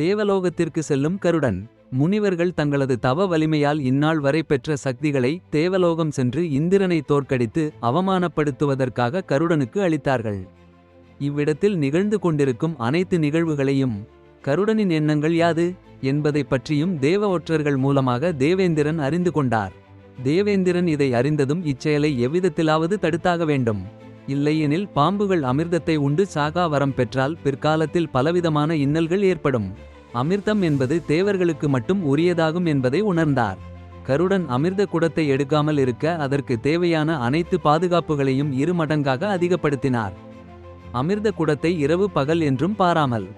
தேவலோகத்திற்கு செல்லும் கருடன். முனிவர்கள் தங்களது தவ வலிமையால் இந்நாள் வரை பெற்ற சக்திகளை தேவலோகம் சென்று இந்திரனை தோற்கடித்து அவமானப்படுத்துவதற்காக கருடனுக்கு அளித்தார்கள். இவ்விடத்தில் நிகழ்ந்து கொண்டிருக்கும் அனைத்து நிகழ்வுகளையும் கருடனின் எண்ணங்கள் யாது? என்பதைப் பற்றியும் தேவ ஒற்றர்கள் மூலமாக தேவேந்திரன் அறிந்து கொண்டார். தேவேந்திரன் இதை அறிந்ததும் இச்செயலை எவ்விதத்திலாவது தடுத்தாக வேண்டும். இல்லையெனில் பாம்புகள் அமிர்தத்தை உண்டு சாகா வரம் பெற்றால் பிற்காலத்தில் பலவிதமான இன்னல்கள் ஏற்படும். அமிர்தம் என்பது தேவர்களுக்கு மட்டும் உரியதாகும் என்பதை உணர்ந்தார். கருடன் அமிர்த குடத்தை எடுக்காமல் இருக்க அதற்கு தேவையான அனைத்து பாதுகாப்புகளையும் இரு மடங்காக அதிகப்படுத்தினார். அமிர்த குடத்தை இரவு பகல் என்றும் பாராமல்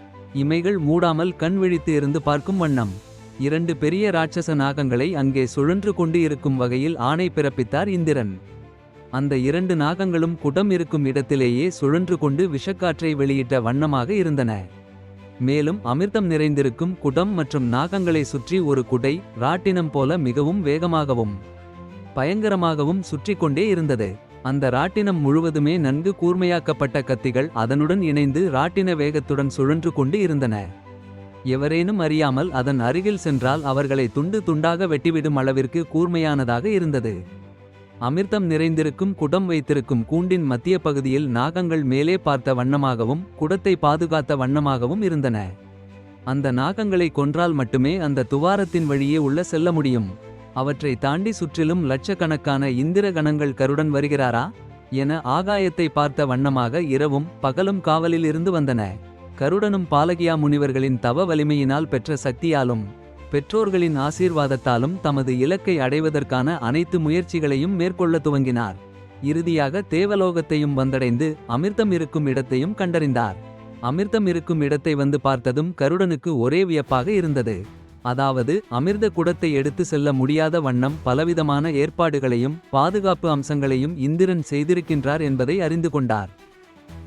இமைகள் மூடாமல் கண் விழித்து இருந்து பார்க்கும் வண்ணம். இரண்டு பெரிய ராட்சச நாகங்களை அங்கே சுழன்று கொண்டு இருக்கும் வகையில் ஆணை பிறப்பித்தார் இந்திரன். அந்த இரண்டு நாகங்களும் குடம் இருக்கும் இடத்திலேயே சுழன்று கொண்டு விஷக்காற்றை வெளியிட்ட வண்ணமாக இருந்தன. மேலும் அமிர்தம் நிறைந்திருக்கும் குடம் மற்றும் நாகங்களை சுற்றி ஒரு குடை ராட்டினம் போல மிகவும் வேகமாகவும் பயங்கரமாகவும் சுற்றி கொண்டே இருந்தது. அந்த ராட்டினம் முழுவதுமே நன்கு கூர்மையாக்கப்பட்ட கத்திகள் அதனுடன் இணைந்து ராட்டின வேகத்துடன் சுழன்று கொண்டு இருந்தன. எவரேனும் அறியாமல் அதன் அருகில் சென்றால் அவர்களை துண்டு துண்டாக வெட்டிவிடும் அளவிற்கு கூர்மையானதாக இருந்தது. அமிர்தம் நிறைந்திருக்கும் குடம் வைத்திருக்கும் கூண்டின் மத்திய பகுதியில் நாகங்கள் மேலே பார்த்த வண்ணமாகவும் குடத்தை பாதுகாத்த வண்ணமாகவும் இருந்தன. அந்த நாகங்களை கொன்றால் மட்டுமே அந்த துவாரத்தின் வழியே உள்ள செல்ல முடியும். அவற்றை தாண்டி சுற்றிலும் லட்சக்கணக்கான இந்திர கணங்கள் கருடன் வருகிறாரா? என ஆகாயத்தை பார்த்த வண்ணமாக இரவும் பகலும் காவலில் இருந்து வந்தன. கருடனும் பாலகியா முனிவர்களின் தவ வலிமையினால் பெற்ற சக்தியாலும் பெற்றோர்களின் ஆசீர்வாதத்தாலும் தமது இலக்கை அடைவதற்கான அனைத்து முயற்சிகளையும் மேற்கொள்ள துவங்கினார். இறுதியாக தேவலோகத்தையும் வந்தடைந்து அமிர்தம் இருக்கும் இடத்தையும் கண்டறிந்தார். அமிர்தம் இருக்கும் இடத்தை வந்து பார்த்ததும் கருடனுக்கு ஒரே வியப்பாக இருந்தது. அதாவது அமிர்த குடத்தை எடுத்து செல்ல முடியாத வண்ணம் பலவிதமான ஏற்பாடுகளையும் பாதுகாப்பு அம்சங்களையும் இந்திரன் செய்திருக்கின்றார் என்பதை அறிந்து கொண்டார்.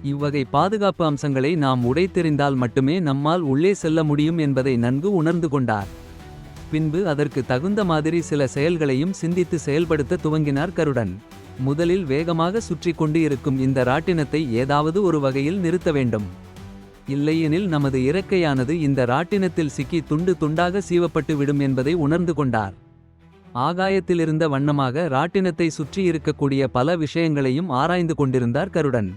இவ்வகை பாதுகாப்பு அம்சங்களை நாம் உடைத்தெறிந்தால் மட்டுமே நம்மால் உள்ளே செல்ல முடியும் என்பதை நன்கு உணர்ந்து கொண்டார். பின்பு அதற்கு தகுந்த மாதிரி சில செயல்களையும் சிந்தித்து செயல்படுத்த துவங்கினார் கருடன். முதலில் வேகமாக சுற்றி கொண்டு இருக்கும் இந்த ராட்டினத்தை ஏதாவது ஒரு வகையில் நிறுத்த வேண்டும். இல்லையெனில் நமது இறக்கையானது இந்த ராட்டினத்தில் சிக்கி துண்டு துண்டாக சீவப்பட்டு விடும் என்பதை உணர்ந்து கொண்டார். ஆகாயத்திலிருந்த வண்ணமாக ராட்டினத்தை சுற்றி இருக்கக்கூடிய பல விஷயங்களையும் ஆராய்ந்து கொண்டிருந்தார் கருடன்.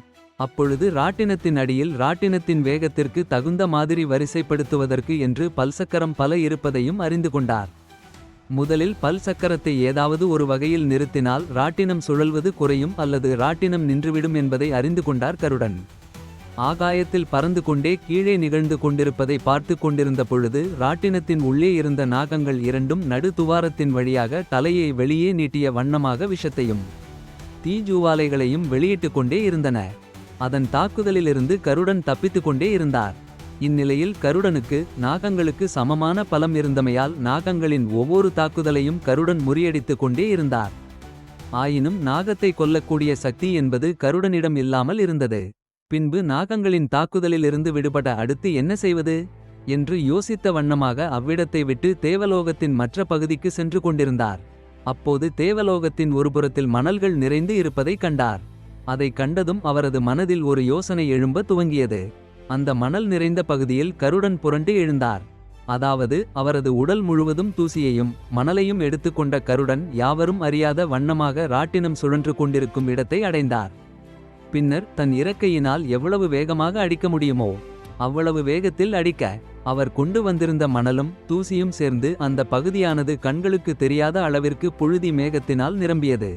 அப்பொழுது ராட்டினத்தின் அடியில் ராட்டினத்தின் வேகத்திற்கு தகுந்த மாதிரி வரிசைப்படுத்துவதற்கு என்று பல்சக்கரம் பல இருப்பதையும் அறிந்து கொண்டார். முதலில் பல் சக்கரத்தை ஏதாவது ஒரு வகையில் நிறுத்தினால் ராட்டினம் சுழல்வது குறையும் அல்லது ராட்டினம் நின்றுவிடும் என்பதை அறிந்து கொண்டார் கருடன். ஆகாயத்தில் பறந்து கொண்டே கீழே நிகழ்ந்து கொண்டிருப்பதை பார்த்து கொண்டிருந்த பொழுது ராட்டினத்தின் உள்ளே இருந்த நாகங்கள் இரண்டும் நடு துவாரத்தின் வழியாக தலையை வெளியே நீட்டிய வண்ணமாக விஷத்தையும் தீஜூவாலைகளையும் வெளியிட்டு கொண்டே இருந்தன. அதன் தாக்குதலிலிருந்து கருடன் தப்பித்து கொண்டே இருந்தார். இந்நிலையில் கருடனுக்கு நாகங்களுக்கு சமமான பலம் இருந்தமையால் நாகங்களின் ஒவ்வொரு தாக்குதலையும் கருடன் முறியடித்து கொண்டே இருந்தார். ஆயினும் நாகத்தை கொல்லக்கூடிய சக்தி என்பது கருடனிடம் இல்லாமல் இருந்தது. பின்பு நாகங்களின் தாக்குதலிலிருந்து விடுபட அடுத்து என்ன செய்வது? என்று யோசித்த வண்ணமாக அவ்விடத்தை விட்டு தேவலோகத்தின் மற்ற பகுதிக்கு சென்று கொண்டிருந்தார். அப்போது தேவலோகத்தின் ஒருபுறத்தில் மணல்கள் நிறைந்து இருப்பதை கண்டார். அதை கண்டதும் அவரது மனதில் ஒரு யோசனை எழும்ப துவங்கியது. அந்த மணல் நிறைந்த பகுதியில் கருடன் புரண்டு எழுந்தார். அதாவது அவரது உடல் முழுவதும் தூசியையும் மணலையும் எடுத்துக்கொண்ட கருடன் யாவரும் அறியாத வண்ணமாக ராட்டினம் சுழன்று கொண்டிருக்கும் இடத்தை அடைந்தார். பின்னர் தன் இறக்கையினால் எவ்வளவு வேகமாக அடிக்க முடியுமோ அவ்வளவு வேகத்தில் அடிக்க அவர் கொண்டு வந்திருந்த மணலும் தூசியும் சேர்ந்து அந்த பகுதியானது கண்களுக்கு தெரியாத அளவிற்கு புழுதி மேகத்தினால் நிரம்பியது.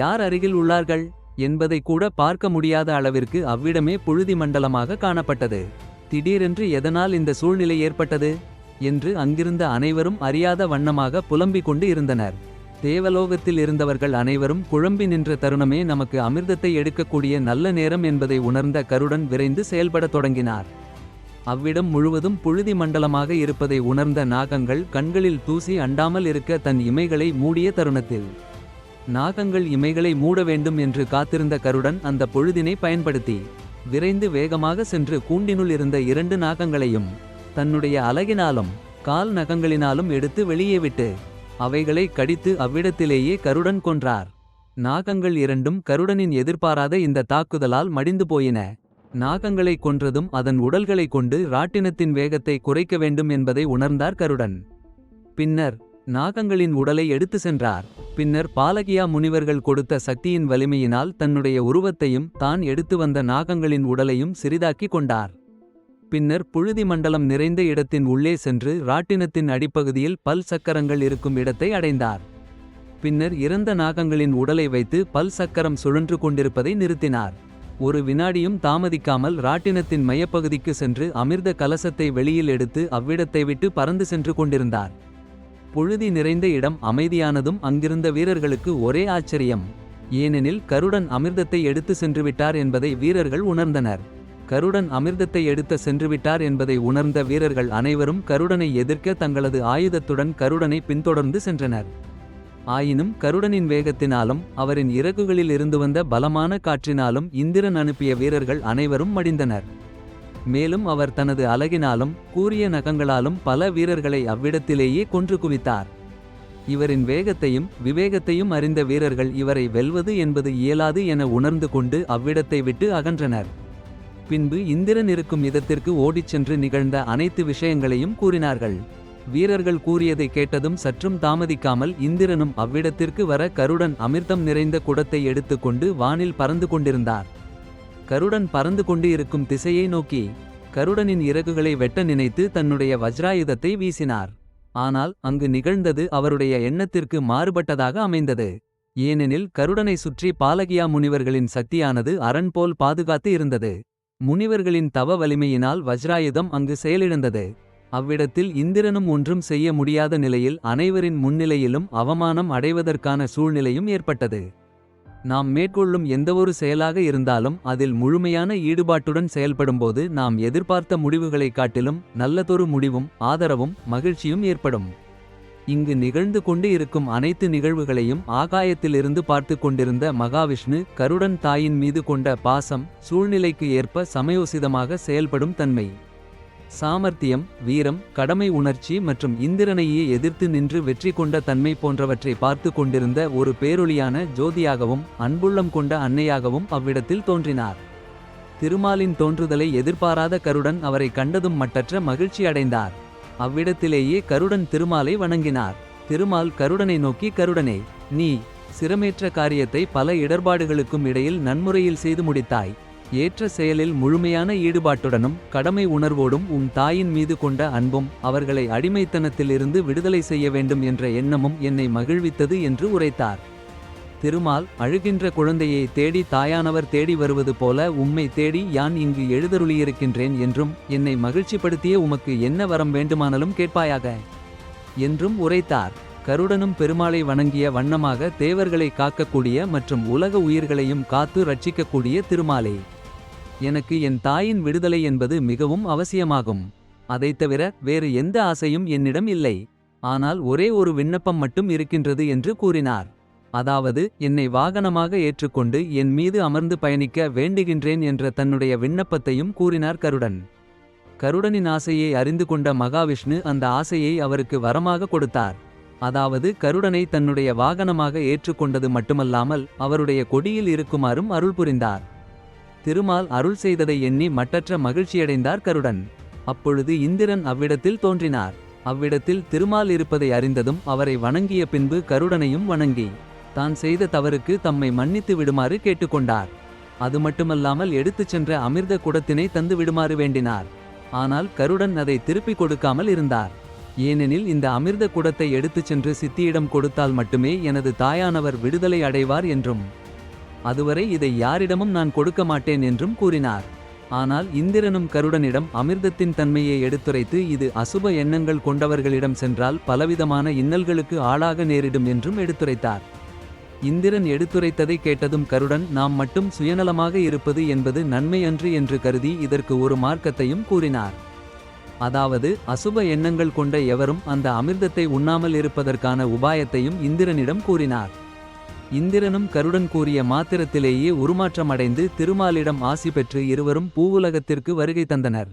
யார் அருகில் உள்ளார்கள்? என்பதை கூட பார்க்க முடியாத அளவிற்கு அவ்விடமே புழுதி மண்டலமாக காணப்பட்டது. திடீரென்று எதனால் இந்த சூழ்நிலை ஏற்பட்டது? என்று அங்கிருந்த அனைவரும் அறியாத வண்ணமாக புலம்பிக் கொண்டு இருந்தனர். தேவலோகத்தில் இருந்தவர்கள் அனைவரும் குழம்பி நின்ற தருணமே நமக்கு அமிர்தத்தை எடுக்கக்கூடிய நல்ல நேரம் என்பதை உணர்ந்த கருடன் விரைந்து செயல்படத் தொடங்கினார். அவ்விடம் முழுவதும் புழுதி மண்டலமாக இருப்பதை உணர்ந்த நாகங்கள் கண்களில் தூசி அண்டாமல் இருக்க தன் இமைகளை மூடிய தருணத்தில். நாகங்கள் இமைகளை மூட வேண்டும் என்று காத்திருந்த கருடன் அந்த பொழுதினை பயன்படுத்தி விரைந்து வேகமாக சென்று கூண்டினுள் இருந்த இரண்டு நாகங்களையும் தன்னுடைய அலகினாலும் கால் நகங்களினாலும் எடுத்து வெளியே விட்டு அவைகளை கடித்து அவ்விடத்திலேயே கருடன் கொன்றார். நாகங்கள் இரண்டும் கருடனின் எதிர்பாராத இந்த தாக்குதலால் மடிந்து போயின. நாகங்களை கொன்றதும் அதன் உடல்களை கொண்டு ராட்டினத்தின் வேகத்தை குறைக்க வேண்டும் என்பதை உணர்ந்தார் கருடன். பின்னர் நாகங்களின் உடலை எடுத்து சென்றார். பின்னர் பாலகியா முனிவர்கள் கொடுத்த சக்தியின் வலிமையினால் தன்னுடைய உருவத்தையும் தான் எடுத்து வந்த நாகங்களின் உடலையும் சிறிதாக்கிக் கொண்டார். பின்னர் புழுதி மண்டலம் நிறைந்த இடத்தின் உள்ளே சென்று ராட்டினத்தின் அடிப்பகுதியில் பல் சக்கரங்கள் இருக்கும் இடத்தை அடைந்தார். பின்னர் இறந்த நாகங்களின் உடலை வைத்து பல் சக்கரம் சுழன்று கொண்டிருப்பதை நிறுத்தினார். ஒரு வினாடியும் தாமதிக்காமல் ராட்டினத்தின் மையப்பகுதிக்கு சென்று அமிர்த கலசத்தை வெளியில் எடுத்து அவ்விடத்தை விட்டு பறந்து சென்று கொண்டிருந்தார். புழுதி நிறைந்த இடம் அமைதியானதும் அங்கிருந்த வீரர்களுக்கு ஒரே ஆச்சரியம். ஏனெனில் கருடன் அமிர்தத்தை எடுத்து சென்றுவிட்டார் என்பதை வீரர்கள் உணர்ந்தனர். கருடன் அமிர்தத்தை எடுத்து சென்றுவிட்டார் என்பதை உணர்ந்த வீரர்கள் அனைவரும் கருடனை எதிர்க்க தங்களது ஆயுதத்துடன் கருடனை பின்தொடர்ந்து சென்றனர். ஆயினும் கருடனின் வேகத்தினாலும் அவரின் இறகுகளில் இருந்து வந்த பலமான காற்றினாலும் இந்திரன் அனுப்பிய வீரர்கள் அனைவரும் மடிந்தனர். மேலும் அவர் தனது அழகினாலும் கூரிய நகங்களாலும் பல வீரர்களை அவ்விடத்திலேயே கொன்று குவித்தார். இவரின் வேகத்தையும் விவேகத்தையும் அறிந்த வீரர்கள் இவரை வெல்வது என்பது இயலாது என உணர்ந்து கொண்டு அவ்விடத்தை விட்டு அகன்றனர். பின்பு இந்திரன் இருக்கும் இடத்திற்கு ஓடிச் சென்று நிகழ்ந்த அனைத்து விஷயங்களையும் கூறினார்கள். வீரர்கள் கூறியதை கேட்டதும் சற்றும் தாமதிக்காமல் இந்திரனும் அவ்விடத்திற்கு வர கருடன் அமிர்தம் நிறைந்த குடத்தை எடுத்துக்கொண்டு வானில் பறந்து கொண்டிருந்தார். கருடன் பறந்து கொண்டு இருக்கும் திசையை நோக்கி கருடனின் இறகுகளை வெட்ட நினைத்து தன்னுடைய வஜ்ராயுதத்தை வீசினார். ஆனால் அங்கு நிகழ்ந்தது அவருடைய எண்ணத்திற்கு மாறுபட்டதாக அமைந்தது. ஏனெனில் கருடனை சுற்றி பாலகியா முனிவர்களின் சக்தியானது அரண் போல் பாதுகாத்து இருந்தது. முனிவர்களின் தவ வலிமையினால் வஜ்ராயுதம் அங்கு செயலிழந்தது. அவ்விடத்தில் இந்திரனும் ஒன்றும் செய்ய முடியாத நிலையில் அனைவரின் முன்னிலையிலும் அவமானம் அடைவதற்கான சூழ்நிலையும் ஏற்பட்டது. நாம் மேற்கொள்ளும் எந்தவொரு செயலாக இருந்தாலும் அதில் முழுமையான ஈடுபாட்டுடன் செயல்படும்போது நாம் எதிர்பார்த்த முடிவுகளைக் காட்டிலும் நல்லதொரு முடிவும் ஆதரவும் மகிழ்ச்சியும் ஏற்படும். இங்கு நிகழ்ந்து கொண்டு இருக்கும் அனைத்து நிகழ்வுகளையும் ஆகாயத்திலிருந்து பார்த்து கொண்டிருந்த மகாவிஷ்ணு கருடன் தாயின் மீது கொண்ட பாசம் சூழ்நிலைக்கு ஏற்ப சமயோசிதமாக செயல்படும் தன்மை. சாமர்த்தியம் வீரம் கடமை உணர்ச்சி மற்றும் இந்திரனையே எதிர்த்து நின்று வெற்றி கொண்ட தன்மை போன்றவற்றை பார்த்து கொண்டிருந்த ஒரு பேரொளியான ஜோதியாகவும் அன்புள்ளம் கொண்ட அன்னையாகவும் அவ்விடத்தில் தோன்றினார். திருமாலின் தோன்றுதலை எதிர்பாராத கருடன் அவரை கண்டதும் மட்டற்ற மகிழ்ச்சி அடைந்தார். அவ்விடத்திலேயே கருடன் திருமாலை வணங்கினார். திருமால் கருடனை நோக்கி கருடனே நீ சிரமேற்ற காரியத்தை பல இடர்பாடுகளுக்கும் இடையில் நன்முறையில் செய்து முடித்தாய். ஏற்ற செயலில் முழுமையான ஈடுபாட்டுடனும் கடமை உணர்வோடும் உன் தாயின் மீது கொண்ட அன்பும் அவர்களை அடிமைத்தனத்திலிருந்து விடுதலை செய்ய வேண்டும் என்ற எண்ணமும் என்னை மகிழ்வித்தது என்று உரைத்தார். திருமால் அழுகின்ற குழந்தையை தேடி தாயானவர் தேடி வருவது போல உம்மை தேடி யான் இங்கு எழுதருளியிருக்கின்றேன் என்றும் என்னை மகிழ்ச்சிப்படுத்திய உமக்கு என்ன வரம் வேண்டுமானாலும் கேட்பாயாக என்றும் உரைத்தார். கருடனும் பெருமாளை வணங்கிய வண்ணமாக தேவர்களை காக்கக்கூடிய மற்றும் உலக உயிர்களையும் காத்து ரட்சிக்கக்கூடிய திருமாலே. எனக்கு என் தாயின் விடுதலை என்பது மிகவும் அவசியமாகும். அதைத் தவிர வேறு எந்த ஆசையும் என்னிடம் இல்லை. ஆனால் ஒரே ஒரு விண்ணப்பம் மட்டும் இருக்கின்றது என்று கூறினார். அதாவது என்னை வாகனமாக ஏற்றுக்கொண்டு என் மீது அமர்ந்து பயணிக்க வேண்டுகின்றேன் என்ற தன்னுடைய விண்ணப்பத்தையும் கூறினார் கருடன். கருடனின் ஆசையை அறிந்து கொண்ட மகாவிஷ்ணு அந்த ஆசையை அவருக்கு வரமாக கொடுத்தார். அதாவது கருடனை தன்னுடைய வாகனமாக ஏற்றுக்கொண்டது மட்டுமல்லாமல் அவருடைய கொடியில் இருக்குமாறும் அருள் புரிந்தார். திருமால் அருள் செய்ததை எண்ணி மட்டற்ற மகிழ்ச்சியடைந்தார் கருடன். அப்பொழுது இந்திரன் அவ்விடத்தில் தோன்றினார். அவ்விடத்தில் திருமால் இருப்பதை அறிந்ததும் அவரை வணங்கிய பின்பு கருடனையும் வணங்கி தான் செய்த தவறுக்கு தம்மை மன்னித்து விடுமாறு கேட்டுக்கொண்டார். அது மட்டுமல்லாமல் எடுத்துச் சென்ற அமிர்த குடத்தினை தந்து விடுமாறு வேண்டினார். ஆனால் கருடன் அதை திருப்பிக் கொடுக்காமல் இருந்தார். ஏனெனில் இந்த அமிர்த குடத்தை எடுத்துச் சென்று சித்தியிடம் கொடுத்தால் மட்டுமே எனது தாயானவர் விடுதலை அடைவார் என்றும். அதுவரை இதை யாரிடமும் நான் கொடுக்க மாட்டேன் என்றும் கூறினார். ஆனால் இந்திரனும் கருடனிடம் அமிர்தத்தின் தன்மையை எடுத்துரைத்து இது அசுப எண்ணங்கள் கொண்டவர்களிடம் சென்றால் பலவிதமான இன்னல்களுக்கு ஆளாக நேரிடும் என்றும் எடுத்துரைத்தார். இந்திரன் எடுத்துரைத்ததை கேட்டதும் கருடன் நாம் மட்டும் சுயநலமாக இருப்பது என்பது நன்மை அன்று என்று கருதி இதற்கு ஒரு மார்க்கத்தையும் கூறினார். அதாவது அசுப எண்ணங்கள் கொண்ட எவரும் அந்த அமிர்தத்தை உண்ணாமல் இருப்பதற்கான உபாயத்தையும் இந்திரனிடம் கூறினார். இந்திரனும் கருடன் கூறிய மாத்திரத்திலேயே உருமாற்றமடைந்து திருமாலிடம் ஆசி பெற்று இருவரும் பூவுலகத்திற்கு வருகை தந்தனர்.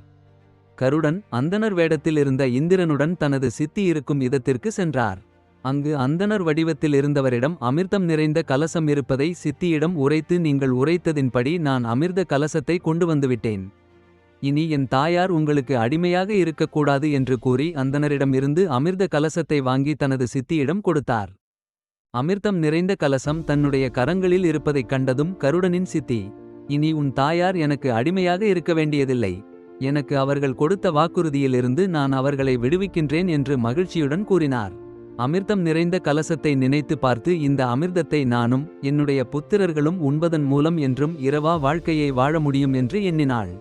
கருடன் அந்தனர் வேடத்தில் இருந்த இந்திரனுடன் தனது சித்தி இருக்கும் இதத்திற்கு சென்றார். அங்கு அந்தனர் வடிவத்தில் இருந்தவரிடம் அமிர்தம் நிறைந்த கலசம் இருப்பதை சித்தியிடம் உரைத்து நீங்கள் உரைத்ததின்படி நான் அமிர்த கலசத்தை கொண்டு வந்துவிட்டேன். இனி என் தாயார் உங்களுக்கு அடிமையாக இருக்கக்கூடாது என்று கூறி அந்தனரிடமிருந்து அமிர்த கலசத்தை வாங்கி தனது சித்தியிடம் கொடுத்தார். அமிர்தம் நிறைந்த கலசம் தன்னுடைய கரங்களில் இருப்பதைக் கண்டதும் கருடனின் சித்தி இனி உன் தாயார் எனக்கு அடிமையாக இருக்க வேண்டியதில்லை. எனக்கு அவர்கள் கொடுத்த வாக்குறுதியிலிருந்து நான் அவர்களை விடுவிக்கின்றேன் என்று மகிழ்ச்சியுடன் கூறினார். அமிர்தம் நிறைந்த கலசத்தை நினைத்து பார்த்து இந்த அமிர்தத்தை நானும் என்னுடைய புத்திரர்களும் உண்பதன் மூலம் என்றும் இரவா வாழ்க்கையை வாழ முடியும் என்று எண்ணினாள்.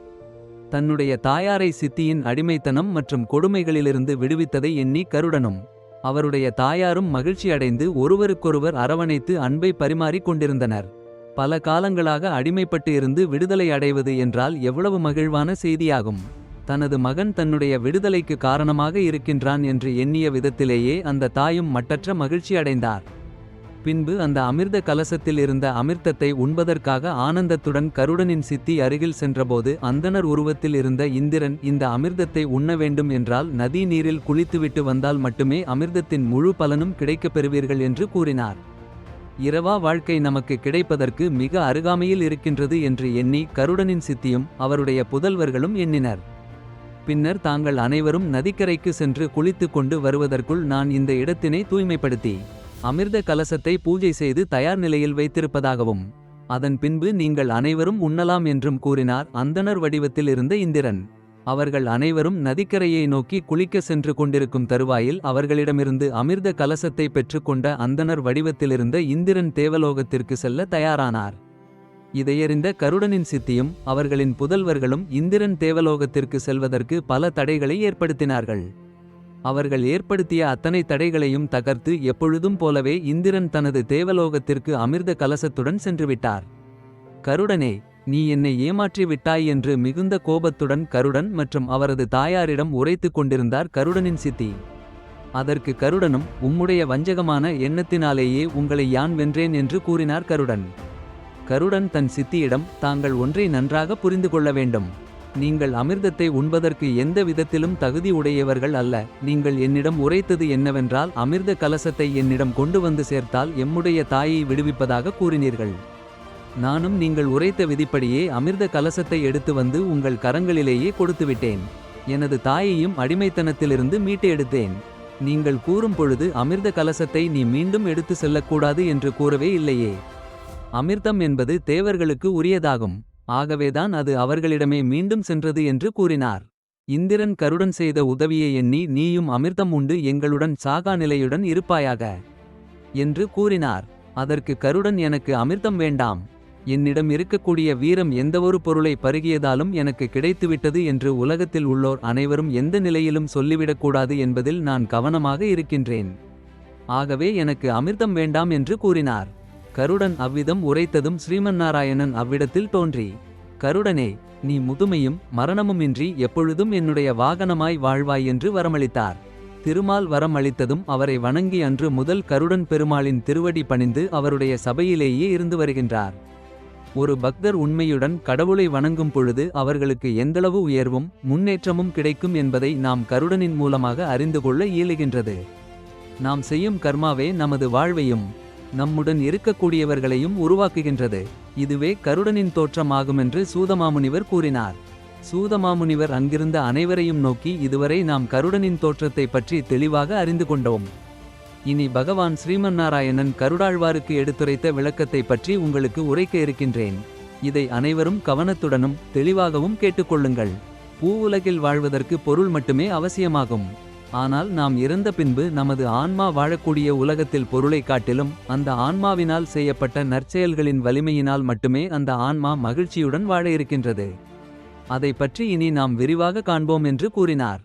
தன்னுடைய தாயாரை சித்தியின் அடிமைத்தனம் மற்றும் கொடுமைகளிலிருந்து விடுவித்ததை எண்ணி கருடனும் அவருடைய தாயாரும் மகிழ்ச்சி அடைந்து ஒருவருக்கொருவர் அரவணைத்து அன்பை பரிமாறிக் கொண்டிருந்தனர். பல காலங்களாக அடிமைப்பட்டு இருந்து விடுதலை அடைவது என்றால் எவ்வளவு மகிழ்வான செய்தியாகும். தனது மகன் தன்னுடைய விடுதலைக்கு காரணமாக இருக்கின்றான் என்று எண்ணிய விதத்திலேயே அந்த தாயும் மட்டற்ற மகிழ்ச்சி அடைந்தார் பின்பு அந்த அமிர்த கலசத்தில் இருந்த அமிர்தத்தை உண்பதற்காக ஆனந்தத்துடன் கருடனின் சித்தி அருகில் சென்றபோது அந்தணர் உருவத்தில் இருந்த இந்திரன் இந்த அமிர்தத்தை உண்ண வேண்டும் என்றால் நதி நீரில் குளித்துவிட்டு வந்தால் மட்டுமே அமிர்தத்தின் முழு பலனும் கிடைக்கப் பெறுவீர்கள் என்று கூறினார். இரவா வாழ்க்கை நமக்கு கிடைப்பதற்கு மிக அருகாமையில் இருக்கின்றது என்று எண்ணி கருடனின் சித்தியும் அவருடைய புதல்வர்களும் எண்ணினர். பின்னர் தாங்கள் அனைவரும் நதிக்கரைக்கு சென்று குளித்துக்கொண்டு வருவதற்குள் நான் இந்த இடத்தினை தூய்மைப்படுத்தி. அமிர்த கலசத்தை பூஜை செய்து தயார் நிலையில் வைத்திருப்பதாகவும் அதன் பின்பு நீங்கள் அனைவரும் உண்ணலாம் என்றும் கூறினார் அந்தணர் வடிவத்தில் இருந்த இந்திரன். அவர்கள் அனைவரும் நதிக்கரையை நோக்கி குளிக்க சென்று கொண்டிருக்கும் தருவாயில் அவர்களிடமிருந்து அமிர்த கலசத்தை பெற்றுக்கொண்ட அந்தணர் வடிவத்திலிருந்த இந்திரன் தேவலோகத்திற்கு செல்ல தயாரானார். இதையறிந்த கருடனின் சித்தியும் அவர்களின் புதல்வர்களும் இந்திரன் தேவலோகத்திற்கு செல்வதற்கு பல தடைகளை ஏற்படுத்தினார்கள். அவர்கள் ஏற்படுத்திய அத்தனை தடைகளையும் தகர்த்து எப்பொழுதும் போலவே இந்திரன் தனது தேவலோகத்திற்கு அமிர்த கலசத்துடன் சென்றுவிட்டார். கருடனே நீ என்னை ஏமாற்றி விட்டாய் என்று மிகுந்த கோபத்துடன் கருடன் மற்றும் அவரது தாயாரிடம் உரைத்து கொண்டிருந்தார் கருடனின் சித்தி. அதற்கு கருடனும் உம்முடைய வஞ்சகமான எண்ணத்தினாலேயே உங்களை யான் வென்றேன் என்று கூறினார் கருடன். கருடன் தன் சித்தியிடம் தாங்கள் ஒன்றை நன்றாக புரிந்து கொள்ள வேண்டும். நீங்கள் அமிர்தத்தை உண்பதற்கு எந்த விதத்திலும் தகுதி உடையவர்கள் அல்ல. நீங்கள் என்னிடம் உரைத்தது என்னவென்றால் அமிர்த கலசத்தை என்னிடம் கொண்டு வந்து சேர்த்தால் எம்முடைய தாயை விடுவிப்பதாக கூறினீர்கள். நானும் நீங்கள் உரைத்த விதிப்படியே அமிர்த கலசத்தை எடுத்து வந்து உங்கள் கரங்களிலேயே கொடுத்துவிட்டேன். எனது தாயையும் அடிமைத்தனத்திலிருந்து மீட்டு எடுத்தேன் நீங்கள் கூறும் பொழுது அமிர்த கலசத்தை நீ மீண்டும் எடுத்து செல்லக்கூடாது என்று கூறவே இல்லையே. அமிர்தம் என்பது தேவர்களுக்கு உரியதாகும். ஆகவேதான் அது அவர்களிடமே மீண்டும் சென்றது என்று கூறினார். இந்திரன் கருடன் செய்த உதவியை எண்ணி நீயும் அமிர்தம் உண்டு எங்களுடன் சாகா நிலையுடன் இருப்பாயாக என்று கூறினார். அதற்கு கருடன் எனக்கு அமிர்தம் வேண்டாம். என்னிடம் இருக்கக்கூடிய வீரம் எந்தவொரு பொருளை பருகியதாலும் எனக்கு கிடைத்துவிட்டது என்று உலகத்தில் உள்ளோர் அனைவரும் எந்த நிலையிலும் சொல்லிவிடக்கூடாது என்பதில் நான் கவனமாக இருக்கின்றேன். ஆகவே எனக்கு அமிர்தம் வேண்டாம் என்று கூறினார். கருடன் அவ்விதம் உரைத்ததும் ஸ்ரீமன்னாராயணன் அவ்விடத்தில் தோன்றி கருடனே நீ முதுமையும் மரணமுமின்றி எப்பொழுதும் என்னுடைய வாகனமாய் வாழ்வாய் என்று வரமளித்தார். திருமால் வரம் அளித்ததும் அவரை வணங்கி அன்று முதல் கருடன் பெருமாளின் திருவடி பணிந்து அவருடைய சபையிலேயே இருந்து வருகின்றார். ஒரு பக்தர் உண்மையுடன் கடவுளை வணங்கும் பொழுது அவர்களுக்கு எந்தளவு உயர்வும் முன்னேற்றமும் கிடைக்கும் என்பதை நாம் கருடனின் மூலமாக அறிந்து கொள்ள இயலுகின்றது. நாம் செய்யும் கர்மாவே நமது வாழ்வையும் நம்முடன் இருக்கக்கூடியவர்களையும் உருவாக்குகின்றது. இதுவே கருடனின் தோற்றமாகுமென்று சூதமாமுனிவர் கூறினார். சூதமாமுனிவர் அங்கிருந்த அனைவரையும் நோக்கி இதுவரை நாம் கருடனின் தோற்றத்தை பற்றி தெளிவாக அறிந்து கொண்டோம். இனி பகவான் ஸ்ரீமன்னாராயணன் கருடாழ்வாருக்கு எடுத்துரைத்த விளக்கத்தை பற்றி உங்களுக்கு உரைக்க இருக்கின்றேன். இதை அனைவரும் கவனத்துடனும் தெளிவாகவும் கேட்டுக்கொள்ளுங்கள். பூவுலகில் வாழ்வதற்கு பொருள் மட்டுமே அவசியமாகும். ஆனால் நாம் இறந்த பின்பு நமது ஆன்மா வாழக்கூடிய உலகத்தில் பொருளை காட்டிலும் அந்த ஆன்மாவினால் செய்யப்பட்ட நற்செயல்களின் வலிமையினால் மட்டுமே அந்த ஆன்மா மகிழ்ச்சியுடன் வாழ இருக்கின்றது. அதை பற்றி இனி நாம் விரிவாக காண்போம் என்று கூறினார்.